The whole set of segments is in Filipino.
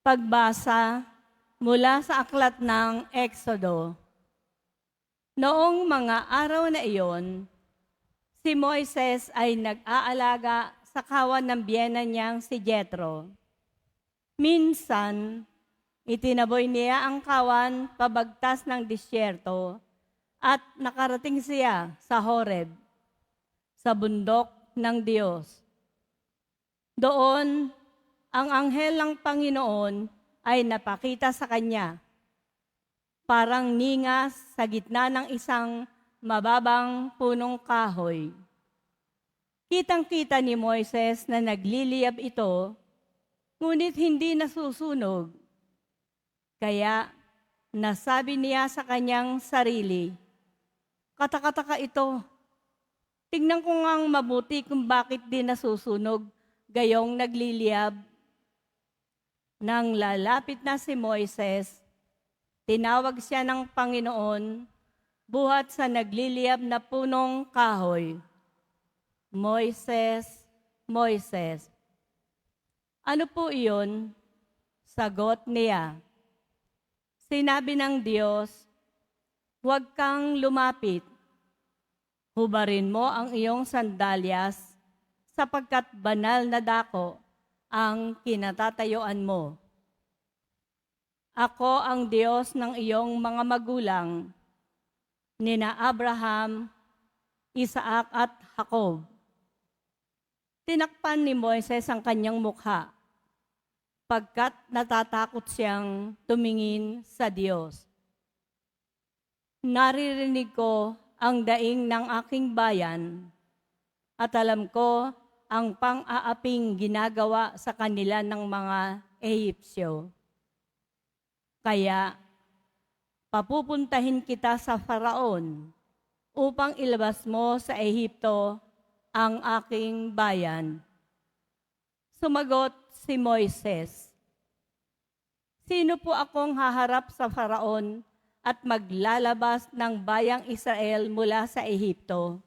Pagbasa mula sa aklat ng Exodo. Noong mga araw na iyon, si Moises ay nag-aalaga sa kawan ng biyena niyang si Jethro. Minsan, itinaboy niya ang kawan pabagtas ng disyerto at nakarating siya sa Horeb, sa bundok ng Diyos. Doon, ang anghel ng Panginoon ay napakita sa kanya. Parang ningas sa gitna ng isang mababang punong kahoy. Kitang-kita ni Moises na nagliliyab ito, ngunit hindi nasusunog. Kaya nasabi niya sa kanyang sarili, Katakataka ito. Tingnan ko ngang mabuti kung bakit di nasusunog gayong nagliliyab. Nang lalapit na si Moises, tinawag siya ng Panginoon buhat sa nagliliyab na punong kahoy. Moises, Moises. Ano po iyon? Sagot niya. Sinabi ng Diyos, huwag kang lumapit. Hubarin mo ang iyong sandalyas sapagkat banal na dako ang kinatatayuan mo. Ako ang Diyos ng iyong mga magulang, nina Abraham, Isaac at Jacob. Tinakpan ni Moises ang kanyang mukha, pagkat natatakot siyang tumingin sa Diyos. Naririnig ko ang daing ng aking bayan at alam ko ang pang-aaping ginagawa sa kanila ng mga Ehipsyo. Kaya, papupuntahin kita sa Faraon upang ilabas mo sa Ehipto ang aking bayan. Sumagot si Moises, Sino po akong haharap sa Faraon at maglalabas ng bayang Israel mula sa Ehipto?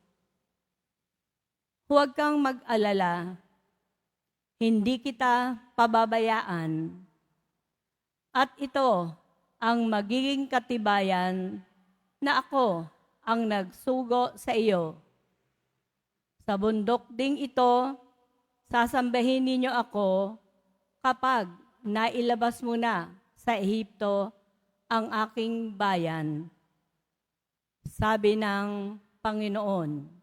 Huwag kang mag-alala. Hindi kita pababayaan. At ito ang magiging katibayan na ako ang nagsugo sa iyo. Sa bundok ding ito, sasambahin ninyo ako kapag nailabas mo na sa Ehipto ang aking bayan. Sabi ng Panginoon